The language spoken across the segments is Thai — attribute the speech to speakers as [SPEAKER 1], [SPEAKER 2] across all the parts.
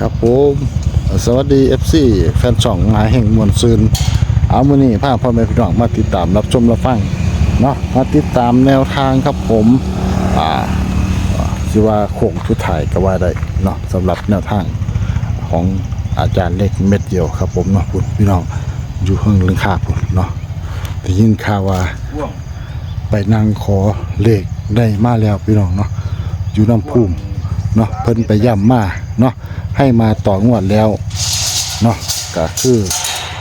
[SPEAKER 1] ครับผมสวัสดี FC แฟนช่องมาแห่งมวลซืนเอามือนี้พาพ่อแม่พี่น้องมาติดตามรับชมรับฟังเนาะมาติดตามแนวทางครับผมอ่าอ่ว่าโค้งทุดถ่ายก็ว่าได้เนาะสำหรับแนวทางของอาจารย์เล็กเม็ดเดียวครับผมเนาะคุณพี่น้องอยู่ข้างลึงคาพุ่นเนาะได้ยินข่าวว่าไปนั่งขอเลขได้มาแล้วพี่น้องเนาะอยู่น้ำพุ่มเนาะเพิ่นไปย่ำมา เนาะให้มาต่องวดแล้วเนาะก็คือ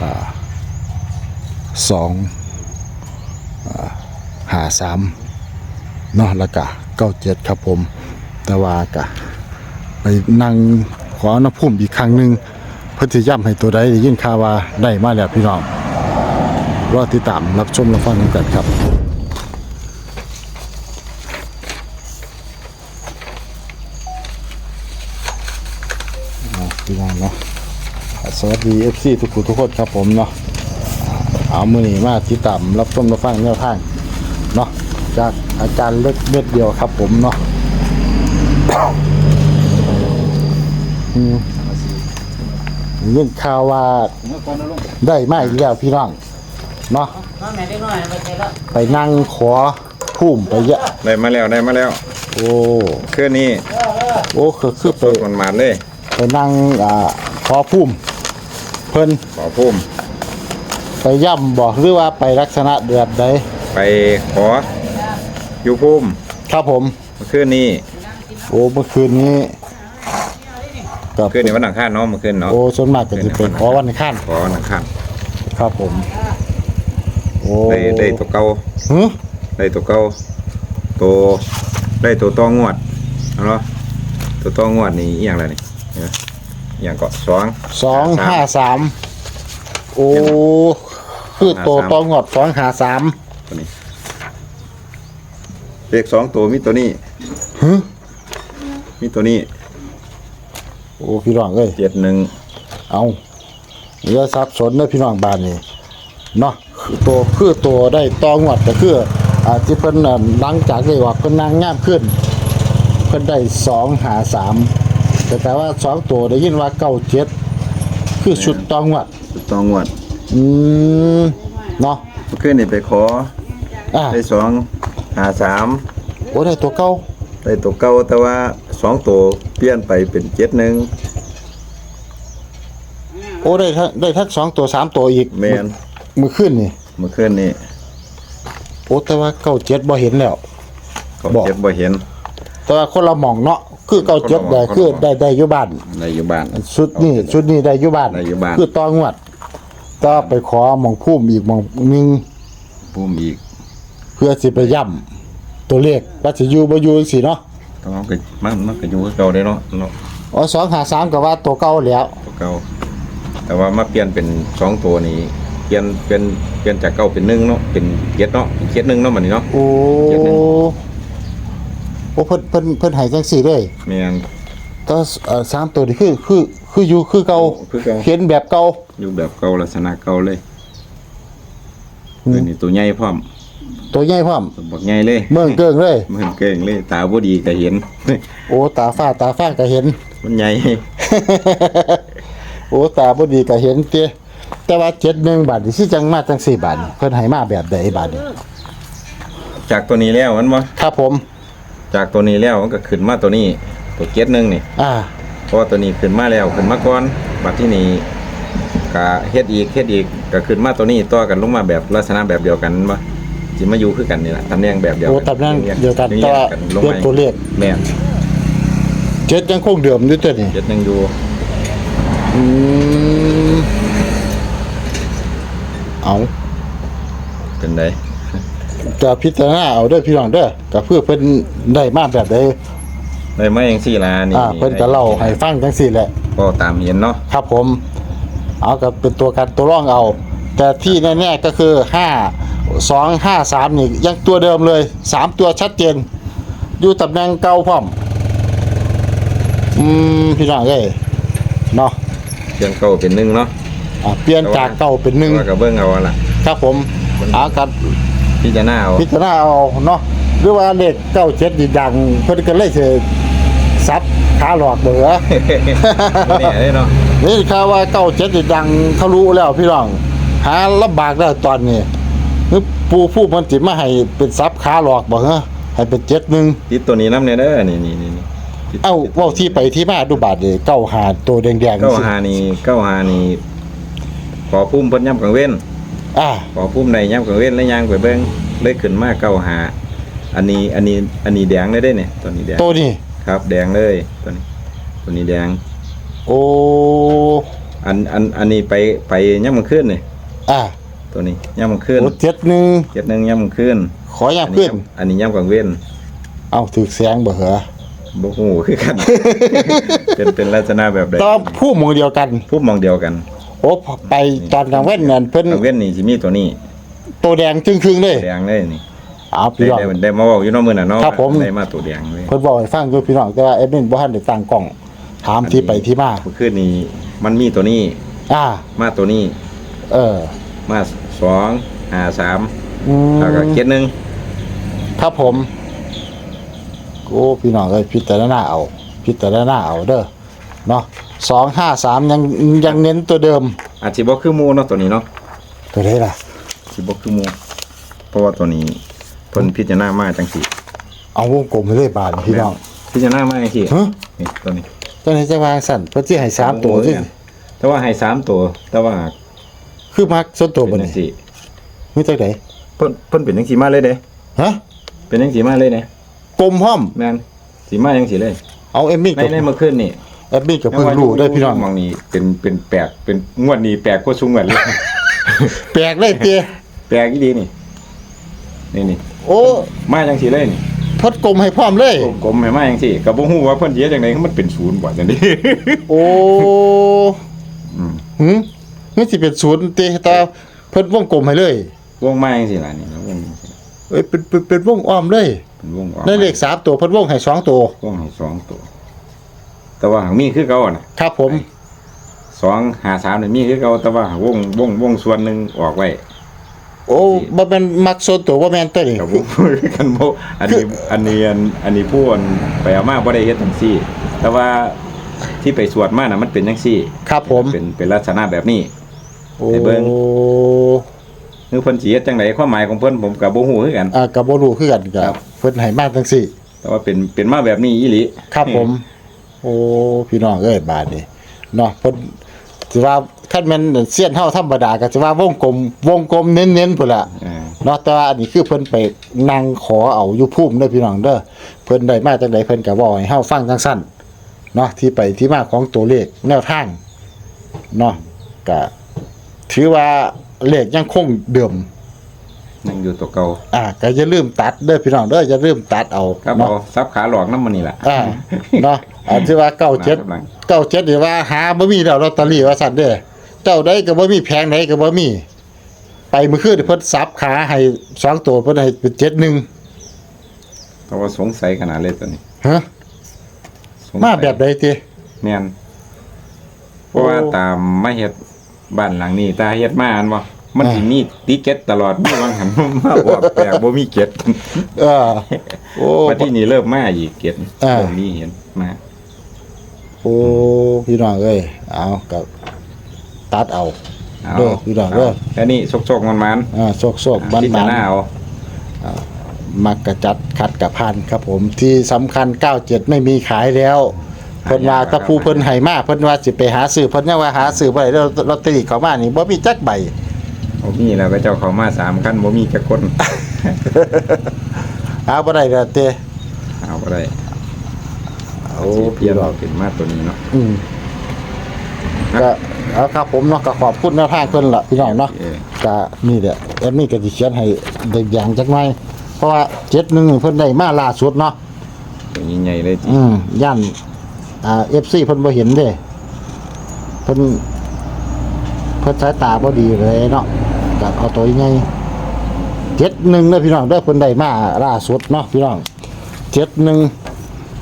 [SPEAKER 1] อสองอหาสามเนาะแล้วก็เก้าเจ็ดครับผม แต่ว่ากะไปนั่งขอน้ำพุ่มอีกครั้งหนึ่งเพิ่นจะย่ำให้ตัวใดได้ยินข่าวว่าได้มาแล้วพี่น้องรอติดตามรับชมรับฟังกันครับ พี่น้องเนาะส วัสดี FC ทุกคนทุกคนครับผมเนาะเอามือนี้มาติดตามรับชมรับฟังแนวทางเนาะจากอาจารย์เล็กเม็ดเดียวครับผมเนาะอืมเรื่องข่าวว่าได้มาอีกแล้วพี่น้องเนาะ
[SPEAKER 2] น้องไหนได้น้อยไปใช้แล้ว
[SPEAKER 1] ไปนั่งขอพุ่มไปเยอะ
[SPEAKER 3] ได้มาแล้วได้มาแล้ว
[SPEAKER 1] โอ้
[SPEAKER 3] เครื่องนี้
[SPEAKER 1] โอ้คือคือไป
[SPEAKER 3] สดมันมาเลย
[SPEAKER 1] ไปนั่งอ่าขอพุ่ม เพิ่น
[SPEAKER 3] ขอพุ่ม
[SPEAKER 1] ไปย่ำบอกหรือว่าไปลักษณะเดือดใด
[SPEAKER 3] ไปขออยู่พุ่ม
[SPEAKER 1] ครับผม
[SPEAKER 3] เมื่อคืนนี้
[SPEAKER 1] โอ้เมื่อคืนนี้กับ
[SPEAKER 3] คืนนี้วันอังคารเนาะเมื่อคืนเนาะ
[SPEAKER 1] โอ้ส่วนมากก็จะเป็นขอวันข้าน
[SPEAKER 3] ขอวันอังคาร
[SPEAKER 1] ครับผมโอ้
[SPEAKER 3] ได้ได้ตัวเก่า
[SPEAKER 1] หือ
[SPEAKER 3] ได้ตัวเก่าตัวได้ตัวตองวดเอาเนาะตัวตองวดนี่อหย่างไรนี่เห็นไหม อหย่างก็สอง
[SPEAKER 1] สองห้าสามโอ้คือโตว
[SPEAKER 3] ห้าสาม
[SPEAKER 1] ตองอดสองหาสาม
[SPEAKER 3] ตัวนี้เลขสองตัวมีตัวนี้
[SPEAKER 1] หือ
[SPEAKER 3] มีตัวนี้
[SPEAKER 1] โอ้พี่น้องเอ้ย
[SPEAKER 3] เจ็ดหนึ่ง
[SPEAKER 1] เอาเรือสับสนเด้อพี่น้องบ้านนี่เนาะคือตัวคือตัวได้ตองอดก็คืออ่าที่เพิ่นน่ะหลังจากได้ว่าเพิ่นนางงามขึ้น เพิ่นได้สองหาสาม แต่แต่ว่าสองตัวได้ยินว่าเก้าเจ็ดคือชุดตองวัด
[SPEAKER 3] ตัวตองวด
[SPEAKER 1] อืมเนาะ
[SPEAKER 3] เมื่อคืนนี่ไปขอ
[SPEAKER 1] อ่า
[SPEAKER 3] ได้สองหาสาม
[SPEAKER 1] โอ้ได้ตัวเก้า
[SPEAKER 3] ได้ตัวเก่าแต่ว่าสองตัวเปลี่ยนไปเป็นเจ็ดหนึ่ง
[SPEAKER 1] โอ้ได้ทั้งได้ทั้งสองตัวสามตัวอีก
[SPEAKER 3] แมน
[SPEAKER 1] มือขึ้นนี่
[SPEAKER 3] เมื่อคืนนี้
[SPEAKER 1] โอ้แต่ว่าเก้าเจ็ดบ่เห็นแล้ว
[SPEAKER 3] เขา
[SPEAKER 1] บอก
[SPEAKER 3] เจ็บบ่เห็น
[SPEAKER 1] แต่ว่าคนละหม่องเนาะ คือเก้าเจ็ด
[SPEAKER 3] คนละหม่
[SPEAKER 1] ได้
[SPEAKER 3] อง
[SPEAKER 1] คือ
[SPEAKER 3] คนละหม่อง
[SPEAKER 1] ได้ได้อยู่บ้าน
[SPEAKER 3] ในอยู่บ้าน
[SPEAKER 1] ชุดนี้ชุดนี้ได้อยู่บ้าน
[SPEAKER 3] ได้อยู่บ้าน
[SPEAKER 1] คือตองวัดก็ไปขอหม่องพุ่มอีกหม่องหนึง
[SPEAKER 3] พุ่มอีก
[SPEAKER 1] เพื่อสิไปย่ำตัวเลขว่าสิอยู่บ่อยู่จังซี่เนาะ
[SPEAKER 3] ต้องเอาไปมันมันก็อยู่คือเก่าได้เนาะเนาะ
[SPEAKER 1] อ๋อสองหาสามก็ว่าตัวเก่าแล้ว
[SPEAKER 3] ตัวเก่าแต่ว่ามาเปลี่ยนเป็นสองตัวนี้เปลี่ยนเป็นเปลี่ยนจากเก่าเป็นหนึ่งเนาะเป็นเจ็ดเนาะเป็นเจ็ดหนึ่งเนาะมันนี่เนาะ
[SPEAKER 1] โอ้
[SPEAKER 3] เจ็ดหนึ่ง
[SPEAKER 1] โอ้เพิ่นเพิ่นเพิ่นให้จังซี่เลย
[SPEAKER 3] แมน
[SPEAKER 1] ก็เอ่อสามตัวนี่คือคือคืออยู่คือเก่า
[SPEAKER 3] คือเก่า
[SPEAKER 1] เขียนแบบเก่า
[SPEAKER 3] อยู่แบบเก่าลักษณะเก่าเลย
[SPEAKER 1] อืม
[SPEAKER 3] ตัวนี้ตัวใหญ่พร้อม
[SPEAKER 1] ตัวใหญ่พร้อม
[SPEAKER 3] ตัวบักใหญ่เลย
[SPEAKER 1] เมืองเกิงเลย
[SPEAKER 3] มันเก่งเลย ตาบ่ดีก็เห็น
[SPEAKER 1] โอ้ตาฟ้าตาฟ้าก็เห็น
[SPEAKER 3] มันใหญ่
[SPEAKER 1] โอ้ตาบ่ดีก็เห็นเตี้ยแต่ว่า71บาทนี่สิจังมาจัง4บาทนี่เพิ่นให้มาแบบใดบาทนี่
[SPEAKER 3] จากตัวนี้แล้วมันบ่
[SPEAKER 1] ครับผม
[SPEAKER 3] จากตัวนี้แล้วมันก็ขึ้นมาตัวนี้ ตัวเจ็ดหนึ่งนี่
[SPEAKER 1] อ่า
[SPEAKER 3] เพราะว่าตัวนี้ขึ้นมาแล้วขึ้นมาก่อนบัดที่นี่ก็เฮ็ดอีกเฮ็ดอีกก็ขึ้นมาตัวนี้ต่อกันลงมาแบบลักษณะแบบเดียวกันบ่สิมาอยู่คือกันนี่ล่ะตำแหน่งแบบเดียว
[SPEAKER 1] โอ้ตำแหน่งเดียวกัน
[SPEAKER 3] รี
[SPEAKER 1] แต่
[SPEAKER 3] ง
[SPEAKER 1] ว่า
[SPEAKER 3] ลง
[SPEAKER 1] เปลี่ยน
[SPEAKER 3] มา
[SPEAKER 1] ตัวเลข
[SPEAKER 3] แม่น
[SPEAKER 1] เจ็ดยังคงเดิมอยู่ตัวนี้
[SPEAKER 3] เจ็ดหนึ่งอยู่
[SPEAKER 1] อืมเอา
[SPEAKER 3] เป็นได
[SPEAKER 1] จะพิจารณาเอาเด้อพี่น้องเด้อก็เพื่อเพิ่นได้มาแบบใด
[SPEAKER 3] ได้มาจังซี่ล่ะนี่
[SPEAKER 1] อ่าเพิ่นจะเล่าให้ฟังจังซี่แหละ
[SPEAKER 3] ก็ตามเห็นเนาะ
[SPEAKER 1] ครับผม เอากับเป็นตัวการตัวร่องเอา แต่ที่แน่ๆก็คือห้าสองห้าสามนี่ยังตัวเดิมเลยสามตัวชัดเจน อยู่ตำแหน่งเก่าพร้อม อืม พี่น้องเอ้ยเนาะ
[SPEAKER 3] เพียงเก่าเป็นหนึ่งเนาะ
[SPEAKER 1] อ่าเปลี่ยนจากเก่าเป็นหนึ่ง
[SPEAKER 3] แต่ว่าก็เบิ่งเอาล่ะ
[SPEAKER 1] ครับผมเอากับ
[SPEAKER 3] พิจารณาเอา
[SPEAKER 1] พิจารณาเอาเนาะหรือว่าเลขเก้าเจ็ดดีดังเพิ่นก็เลยสิซับขขาหลอกเด้อ
[SPEAKER 3] บ่เนี่ยเลยเนาะ
[SPEAKER 1] นี่ข่าวว่าเก้าเจ็ดนี่ดังทะลุแล้วพี่น้อง หาลำบากแล้วตอนนี้คือปูผู้มันจิมาให้เป็นซับขาหลอกบ่เหรอให้เป็นเจ็ดหนึ่ง
[SPEAKER 3] ติดตัวนี้นำเนี่ยเด้อนี่นี่นี่นี่ติด
[SPEAKER 1] เอ้าเว่าที่ไปที่มาดูบาดเลยเก้าหาตัวแดงๆ
[SPEAKER 3] เก้า
[SPEAKER 1] สิ
[SPEAKER 3] หานี่เก้าหานี่ขอพุ่มเพิ่นย่ำกลางเว้น
[SPEAKER 1] อ่า
[SPEAKER 3] ขอพุ่มในย่ำกลางเว้นแล้วย่างไปเบิ่งเลยขึ้นมาเก้าหาอันนี้อันนี้อันนี้แดงเลยได้เนี่ยตัวนี้แดง
[SPEAKER 1] ตัวนี้
[SPEAKER 3] ครับ แดงเลยตัวนี้ ตัวนี้แดง
[SPEAKER 1] โอ้
[SPEAKER 3] อันอันอันนี้ไปไปย่ำมันขึ้นนี่
[SPEAKER 1] อ่า
[SPEAKER 3] ตัวนี้ย่ำมันขึ้น
[SPEAKER 1] โอ้เจ็ดหนึ่ง
[SPEAKER 3] เจ็ดหนึ่งย่ำมันขึ้น
[SPEAKER 1] ขออย่าง
[SPEAKER 3] อัน
[SPEAKER 1] ขึ้
[SPEAKER 3] นี้
[SPEAKER 1] น
[SPEAKER 3] ย่ำอันนี้ย่ำกลางเว้น
[SPEAKER 1] เอาถือแสงบ่เหรอ
[SPEAKER 3] บ่ฮู้คือกัน เป็นเป็นลักษณะแบบใด
[SPEAKER 1] ตอนผู้หมือเดียวกัน
[SPEAKER 3] พุ่มมองเดียวกัน
[SPEAKER 1] โอ้ไปตอนกลางเว้นนั่นเพิ่น
[SPEAKER 3] กลางเว้นนี่สิมีตัวนี้
[SPEAKER 1] ตัวแดงจึงครึ่งๆเลย
[SPEAKER 3] แดงเลยนี่
[SPEAKER 1] เอาพี่
[SPEAKER 3] ได้
[SPEAKER 1] น้อง
[SPEAKER 3] ได้ได้มาบอกอยู่เนอกมือน่ะเนาะ
[SPEAKER 1] ครับผม
[SPEAKER 3] ได้มาตัวแดงเลย
[SPEAKER 1] เพิ่นบอกให้ฟังอยู่พี่น้องแต่ว่าเอ็ดมินบ่ทันได้ตั้งกล้องถามที่ไปที่มา
[SPEAKER 3] เมื่อคืนนี้มันมีตัวนี้
[SPEAKER 1] อ่า
[SPEAKER 3] มาตัวนี้
[SPEAKER 1] เออ
[SPEAKER 3] มาสองห้าสาม
[SPEAKER 1] อืม
[SPEAKER 3] แล้วก็เกียรหนึ่ง
[SPEAKER 1] ครับผมโอ้พี่น้องเอ้ยพิจารณาเอา พิจารณาเอาเด้อเนาะ สองห้าสามยังยังเน้นตัวเดิม
[SPEAKER 3] อาจสิบ่คือหมูเนาะตัวนี้เนาะ
[SPEAKER 1] ตัวไหนล่ะ
[SPEAKER 3] สิบ่คือหมูเพราะว่าตัวนี้เพิ่นพิจารณามาจังซี่
[SPEAKER 1] เอาวงกลมไปเลยบาทพี่น้อง
[SPEAKER 3] พิจารณามาจังซี่
[SPEAKER 1] ฮะ
[SPEAKER 3] นี่ตัวนี้
[SPEAKER 1] ตัวไหนจะวางสั่นเพื่อที่ให้สามตัวที่
[SPEAKER 3] แต่ว่าให้สามตัว แต่ว่า
[SPEAKER 1] คือมักส่วนตัวบ
[SPEAKER 3] เป็น
[SPEAKER 1] น
[SPEAKER 3] จั
[SPEAKER 1] นี้
[SPEAKER 3] งซี่
[SPEAKER 1] มีตัวไหน
[SPEAKER 3] เพิ่นเพิ่นเป็นจังซี่มาเลยเด้
[SPEAKER 1] ฮะ
[SPEAKER 3] เป็นจังซี่มาเลยเด้
[SPEAKER 1] กลมห้อม
[SPEAKER 3] แม่นสิมาจังซี่เลย
[SPEAKER 1] เอาเอ็มมี่
[SPEAKER 3] ใน
[SPEAKER 1] กับ
[SPEAKER 3] ในเมื่อคืนนี่
[SPEAKER 1] เอ็มมี่กับเพิ่งรู้ได้อพี่น้อง
[SPEAKER 3] มองนี่เป็นเป็นแปลกเป็นงวดนี้แปลกกว่าซุงวดเลย
[SPEAKER 1] แปลกเลยเตี้ย
[SPEAKER 3] แปลกอีดีนี่ นี่นี่
[SPEAKER 1] โอ้
[SPEAKER 3] มาจังสีเลยนี่
[SPEAKER 1] พดกลมให้พร้อมเลย
[SPEAKER 3] กลมๆให้มาจังสีก็บ่ฮู้ว่าเพิ่นเสียจังได๋มันเป็นศูนย์บ่จังนี้
[SPEAKER 1] โอ้
[SPEAKER 3] อืม
[SPEAKER 1] หืมนี่สิเป็นศูนย์เตี้ยแต่เพิ่นวงกลมให้เลย
[SPEAKER 3] วงมาจังซี่ล่ะนี่วงจังซี่
[SPEAKER 1] เอ้ยเป็นเป็นเป็นวงอ้อมเลย
[SPEAKER 3] เป็นวงออก
[SPEAKER 1] ได้เลขสามตัวเพิ่นวงให้สองตัว
[SPEAKER 3] วงให้สองตัว แต่ว่าหางมีคือเก่าน่ะ
[SPEAKER 1] ครับผม
[SPEAKER 3] สองหาสามนี่มีคือเก่าแต่ว่าหางวงวงวงส่วนหนึงออกไว้
[SPEAKER 1] โอ้บ่เป็นมักโซนตัวบ่แม่นตัวนี้
[SPEAKER 3] กับวงกันบ่อันนี้อันนี้อันอันนี้ผู้อันไปเอามาบ่ได้เฮ็ดจังซี่ แต่ว่าที่ไปสวดมาน่ะมันเป็นจังซี่
[SPEAKER 1] ครับผม
[SPEAKER 3] เป็นเป็นลักษณะแบบนี้
[SPEAKER 1] โอ้
[SPEAKER 3] ให้เบิ่งคือเพิ่นสิเฮ็ดจังไดความหมายของเพิ่นผมก็บ่ฮู้คือกัน
[SPEAKER 1] อ่าก็บ่รู้คือกันก็
[SPEAKER 3] ครับ
[SPEAKER 1] เพิ่นให้มาจังซี่
[SPEAKER 3] แต่ว่าเป็นเป็นมาแบบนี้อีหลี
[SPEAKER 1] ครับผม โอ้พี่น้องเอ้ยบาดนี้เนาะเพิ่นสิว่าคันแม่นเสี้ยนเฮาธรรมดาก็สิว่าวงกลมวงกลมเน้นๆพุ่นล่ะ
[SPEAKER 3] เออ
[SPEAKER 1] เนาะแต่ว่าอันนี้คือเพิ่นไปนั่งขอเอาอยู่ภูมิเด้อพี่น้องเด้อเพิ่นได้มาจังไดเพิ่นก็เว้าให้เฮาฟังจังซั่นเนาะที่ไปที่มาของตัวเลขแนวทางเนาะก็ถือว่าเลขยังคงเดิม
[SPEAKER 3] นั่งอยู่ตัวเก่า
[SPEAKER 1] อ่าก็อย่าลืมตัดเด้อพี่น้องเด้ออย่าลืมตัดเอา
[SPEAKER 3] ครับ
[SPEAKER 1] เนาะ
[SPEAKER 3] เอาซับขาหลอกน้ำมันนี่แหละ
[SPEAKER 1] อ่าเนาะอันที่ว่าเก้าเจ็ด
[SPEAKER 3] กำลัง
[SPEAKER 1] เก้าเจ็ดนี่ว่าหาบ่มีแล้วลอตเตอรี่ว่าซั่นเด้อเจ้าใดก็บ่มีแผงไหนก็บ่มี ไปมื้อคืนเพิ่นสับขาให้สองตัวเพิ่นให้เป็นเจ็ดหนึ่ง
[SPEAKER 3] เพราะว่าสงสัยขนาดเลยตัวนี้
[SPEAKER 1] ฮะ
[SPEAKER 3] สงสัย
[SPEAKER 1] มาแบบใดติ
[SPEAKER 3] แม่นเพราะว่า
[SPEAKER 1] โอ้
[SPEAKER 3] ตามมาเฮ็ดบ้านหลังนี้ตาเฮ็ดมาอันบ่ มัน
[SPEAKER 1] อ่า
[SPEAKER 3] สิมีติเก็ตตลอดบ่บางหันมาบอกแปลกบ่มีเก็ต
[SPEAKER 1] เออโอ้
[SPEAKER 3] มาที่นี่เริ่มมาอีกเก็ต
[SPEAKER 1] อ่า
[SPEAKER 3] เริ่มมีเห็นมา
[SPEAKER 1] โอ้พี่น้องเอ้ยเอาก็ตัดเอา
[SPEAKER 3] เอา
[SPEAKER 1] เด้อพี่น้องเด้อ
[SPEAKER 3] แค่นี้ชกๆมัน
[SPEAKER 1] อ่าโซก
[SPEAKER 3] ๆ
[SPEAKER 1] ๆบ้าน
[SPEAKER 3] พิจารณาเอา
[SPEAKER 1] ๆมักกระจัดขัดกระพันครับผมที่สำคัญ 97 ไม่มีขายแล้วเพิ่นว่าถ้าผู้เพิ่นให้มาเพิ่นว่าสิไปหาซื้อเพิ่นยังว่าหาซื้อบ่ได้แล้วลอตเตอรี่เข้ามานี่บ่มีจักใบ
[SPEAKER 3] บ่มีแล้วก็เจ้าเขามาสามคันบ่มีจักคน
[SPEAKER 1] เอาบ่ได้แล้วเต้
[SPEAKER 3] เอาบ่ได้
[SPEAKER 1] เอา
[SPEAKER 3] เพียรเราเป็นมาตัวนี้เนาะ
[SPEAKER 1] อืมก็เอาครับผมเนาะก็ขอบคุณแนวทางเพิ่นล่ะพี่น้องเนาะ
[SPEAKER 3] เออ
[SPEAKER 1] ก็นี่แหละแอดมินก็สิเขียนให้เด็กอย่างจักหน่อยเพราะว่า71นี่เพิ่นได้มาล่าสุดเนาะ
[SPEAKER 3] ตัวใหญ่ๆเลยจิ
[SPEAKER 1] อืมย่านอ่า FC เพิ่นบ่เห็นเด้เพิ่นเพิ่นสายตาบ่ดีเลยเนาะ ก็เอาตัวใหญ่71เด้อพี่น้องเด้อเพิ่นได้มาล่าสุดเนาะพี่น้อง71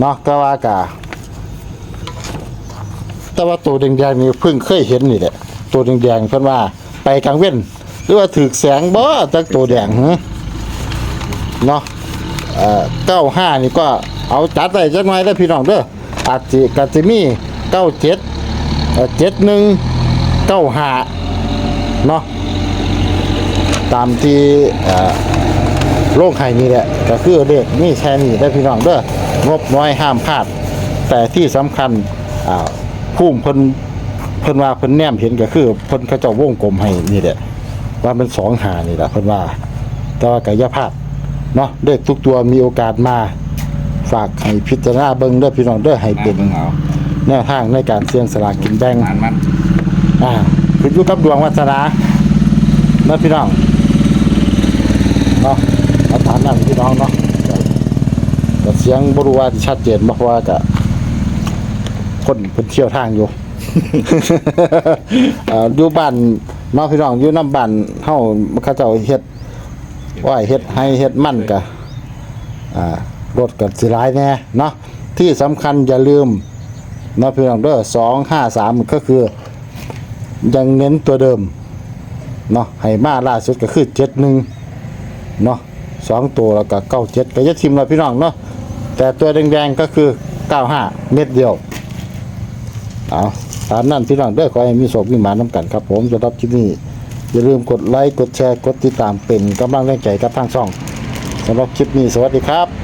[SPEAKER 1] เนาะก็ว่ากะแต่ว่าตัวแดงๆนี่เพิ่งเคยเห็นนี่แหละตัวแดงๆเพิ่นว่าไปกลางเว้นหรือว่าถึกแสงบ่จักตัวแดงหึเนาะเอ่อ95นี่ก็เอาจัดไว้จักหน่อยเด้พี่น้องเด้ออาจจะกาจิมีเก้าเจ็ดเจ็ดหนึ่งเก้าห้าเนาะ ตามที่เอ่อโลกไห้นี่แหละก็คือเลขนี่แค่นี้ได้อพี่น้องเด้องบน้อยห้ามพลาด แต่ที่สำคัญอ่าพุ่มเพิ่นเพิ่นว่าเพิ่นแนมเห็นก็คือเพิ่นเขาเจ้าวงกลมให้นี่แหละว่าเป็นสองหานี่แหละเพิ่นว่า แต่ว่าก็อย่าพลาดเนาะเลขทุกตัวมีโอกาสมาฝากให้พิจารณาเบิ่งเด้อพี่น้องเด้อให้เป็น
[SPEAKER 3] บิ่งเอา
[SPEAKER 1] แนวทางในการเสี่ยงสลากกินแบ่ง
[SPEAKER 3] มันมัน
[SPEAKER 1] อ่าขึ้นอยู่กับดวงวาสนาเนาะพี่น้องเนาะเอาตาม น้องเนาะก็ก็เสียงบรู้ว่าชัดเจนบ่เพราะว่าก็คนเพิ่นเที่ยวทางอยู่ อ่าอยู่บ้านเนาะพี่น้องอยู่น้ำบ้านเฮาเขาเจ้าเฮ็ดอ้อยเฮ็ดให้เฮ็ดมันก็อ่ารถก็สิหลายแน่เนาะที่สำคัญอย่าลืมเนาะพี่น้องเด้อสองห้าสามก็คือ ยังเน้นตัวเดิมเนาะให้มาล่าสุดก็คือเจ็ดหนึ่งเนาะ สองตัวแล้วก็เก้าเจ็ดก็จะทิมเราพี่น้องเนาะแต่ตัวแดงๆก็คือเก้าห้าเม็ดเดียวเอาตามนั่นพี่น้องด้อขอให้มีโศกมีหมาน้ำกันครับ ผมสำหรับคลิปนี้อย่าลืมกดไลค์กดแชร์กดติดตามเป็นกำลังแรงใจกับทางช่องสำหรับคลิปนี้สวัสดีครับ